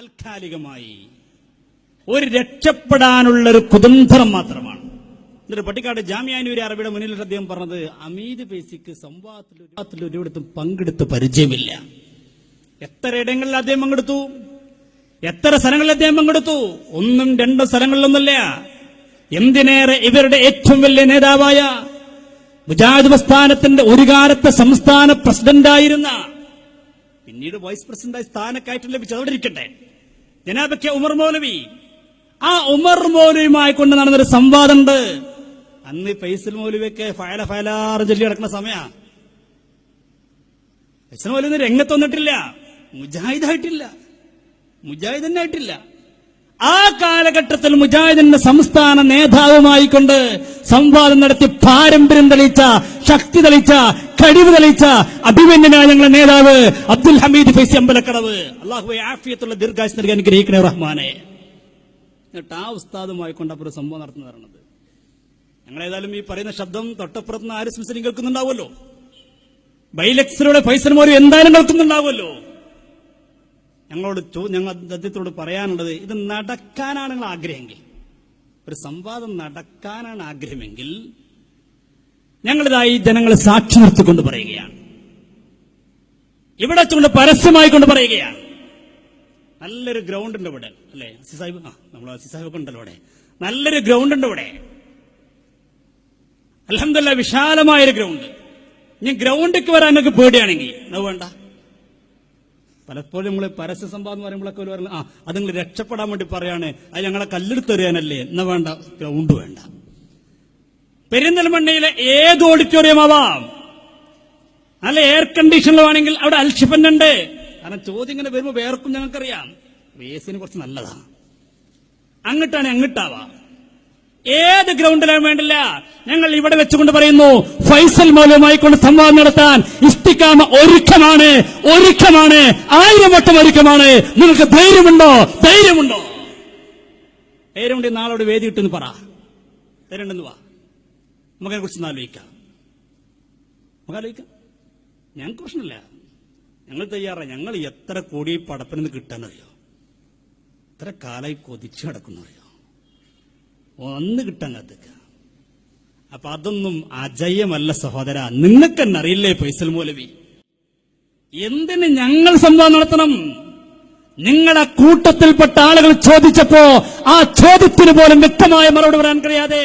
താൽക്കാലികമായി ഒരു രക്ഷപ്പെടാനുള്ള ഒരു കുതന്ത്രം മാത്രമാണ്. എന്നിട്ട് പട്ടിക്കാട് ജാമ്യാനൂരി അറബിയുടെ മുന്നിൽ അദ്ദേഹം പറഞ്ഞത് അമീദ് പേസിക്ക് സംവാദത്തിൽ ഒരിടത്തും പങ്കെടുത്ത് പരിചയമില്ല. എത്ര ഇടങ്ങളിൽ അദ്ദേഹം പങ്കെടുത്തു? എത്ര സ്ഥലങ്ങളിൽ അദ്ദേഹം പങ്കെടുത്തു? ഒന്നും രണ്ടും സ്ഥലങ്ങളിലൊന്നുമില്ല. എന്തിനേറെ ഇവരുടെ ഏറ്റവും വലിയ നേതാവായ മുജാഹിദ് പ്രസ്ഥാനത്തിന്റെ ഒരു കാലത്തെ സംസ്ഥാന പ്രസിഡന്റായിരുന്ന പിന്നീട് വൈസ് പ്രസിഡന്റായി സ്ഥാനക്കയറ്റം ലഭിച്ചത് അവിടെ ഇരിക്കട്ടെ. ജനാബയ്ക്ക് ഉമർ മൗലവി. ആ ഉമർ മൗലവിയുമായി കൊണ്ട് നടന്നൊരു സംവാദമുണ്ട്. അന്ന് ഫൈസൽ മൗലവിയൊക്കെ ഫയല ഫയലാറ് ചൊല്ലി നടക്കുന്ന സമയാ. ഫൈസൽ മൗലവി രംഗത്ത് വന്നിട്ടില്ല. മുജാഹിദായിട്ടില്ല. മുജാഹിദ് തന്നെ ആയിട്ടില്ല ആ കാലഘട്ടത്തിൽ മുജാഹിദിന്റെ സംസ്ഥാന നേതാവുമായി കൊണ്ട് സംവാദം നടത്തി പാരമ്പര്യം തെളിയിച്ച ശക്തി തെളിയിച്ച കഴിവ് തെളിയിച്ച അഭിമന്യനായ ഞങ്ങളുടെ നേതാവ് അബ്ദുൽ ഹമീദ് ഫൈസി അമ്പലക്കടവ്. അള്ളാഹു ആഫിയത്തുള്ള ദീർഘാശ് നൽകി അനുഗ്രഹിക്കണേ റഹ്മാനെ. എന്നിട്ട് ആ ഉസ്താദുമായി കൊണ്ടപ്പുറം ഒരു സംഭവം നടത്തുന്ന പറയുന്നത് ഞങ്ങളേതായാലും ഈ പറയുന്ന ശബ്ദം തൊട്ടപ്പുറത്ത് നിന്ന് ആര് സംസാരിക്കും കേൾക്കുന്നുണ്ടാവുമല്ലോ. ബൈലക്സിലൂടെ ഫൈസൽ എന്തായാലും കേൾക്കുന്നുണ്ടാവുമല്ലോ. ഞങ്ങളോട് ഞങ്ങൾ അദ്ദേഹത്തോട് പറയാനുള്ളത് ഇത് നടക്കാനാണ് നിങ്ങൾ ആഗ്രഹമെങ്കിൽ. ഒരു സംവാദം നടക്കാനാണ് ആഗ്രഹമെങ്കിൽ ഞങ്ങളിതായി ജനങ്ങളെ സാക്ഷി നിർത്തിക്കൊണ്ട് പറയുകയാണ്. ഇവിടെ കൊണ്ട് പരസ്യമായി കൊണ്ട് പറയുകയാണ്. നല്ലൊരു ഗ്രൗണ്ട് ഉണ്ട് ഇവിടെ അല്ലേ? അസി സാഹിബ് ആ നമ്മൾ അസി സാഹിബ് ഒക്കെ ഉണ്ടല്ലോ ഇവിടെ. നല്ലൊരു ഗ്രൗണ്ട് ഉണ്ട് ഇവിടെ. അലഹമില്ല വിശാലമായൊരു ഗ്രൗണ്ട്. ഇനി ഗ്രൗണ്ടിക്ക് വരാൻ നിങ്ങൾക്ക് പേടിയാണെങ്കിൽ അത് വേണ്ട. പലപ്പോഴും നമ്മൾ പരസ്യ സംഭവം എന്ന് പറയുമ്പോഴൊക്കെ ഒരു പറഞ്ഞു ആ അത് നിങ്ങൾ രക്ഷപ്പെടാൻ വേണ്ടി പറയാണ്. അത് ഞങ്ങളെ കല്ലെടുത്ത് കല്ലെടുത്തെറിയാനല്ലേ? എന്നാ വേണ്ട ഗ്രൗണ്ട് വേണ്ട. പെരിന്തൽമണ്ണയിലെ ഏത് ഓഡിറ്റോറിയം ആവാം? നല്ല എയർ കണ്ടീഷനിലാണെങ്കിൽ അവിടെ അൽഷിപ്പന്നുണ്ട് കാരണം ചോദ്യം ഇങ്ങനെ വരുമ്പോൾ വേർക്കും ഞങ്ങൾക്കറിയാം. വേസിന് കുറച്ച് നല്ലതാണ് അങ്ങട്ടാണ് അങ്ങട്ടാവാ. ഏത് ഗ്രൗണ്ടിലാണ് വേണ്ടില്ല? ഞങ്ങൾ ഇവിടെ വെച്ചുകൊണ്ട് പറയുന്നു ഫൈസൽ മൗലവുമായി കൊണ്ട് സംവാദം നടത്താൻ ഇസ്തിക്കാമ ഒരുക്കമാണ് ഒരുക്കമാണ് ആയിരം വട്ടം ഒരുക്കമാണ്. നിങ്ങൾക്ക് ധൈര്യമുണ്ടോ? ധൈര്യമുണ്ടോ? ധൈര്യമുണ്ടെങ്കിൽ നാളോട് വേദി കിട്ടുമെന്ന് പറ. ധൈര്യമുണ്ടെന്ന് വാ. നമുക്കതിനെ കുറിച്ച് ആലോചിക്കാം. നമുക്ക് ആലോചിക്കാം ഞങ്ങൾക്ക് പ്രശ്നമില്ല ഞങ്ങൾ തയ്യാറാണ് ഞങ്ങൾ എത്ര കോടി പടപ്പിനെന്ന് കിട്ടാനറിയോ? എത്ര കാലായി കൊതിച്ചു കിടക്കുന്നറിയോ ഒന്ന് കിട്ടാൻ കത്തിക്ക അപ്പൊ അതൊന്നും അജയമല്ല സഹോദര. നിങ്ങൾക്ക് തന്നെ അറിയില്ലേ ഫൈസൽ മൂലവി? എന്തിന് ഞങ്ങൾ സംഭവം നടത്തണം? നിങ്ങളെ കൂട്ടത്തിൽപ്പെട്ട ആളുകൾ ചോദിച്ചപ്പോ ആ ചോദ്യത്തിന് പോലും വ്യക്തമായ മറുപടി പറയാൻ കഴിയാതെ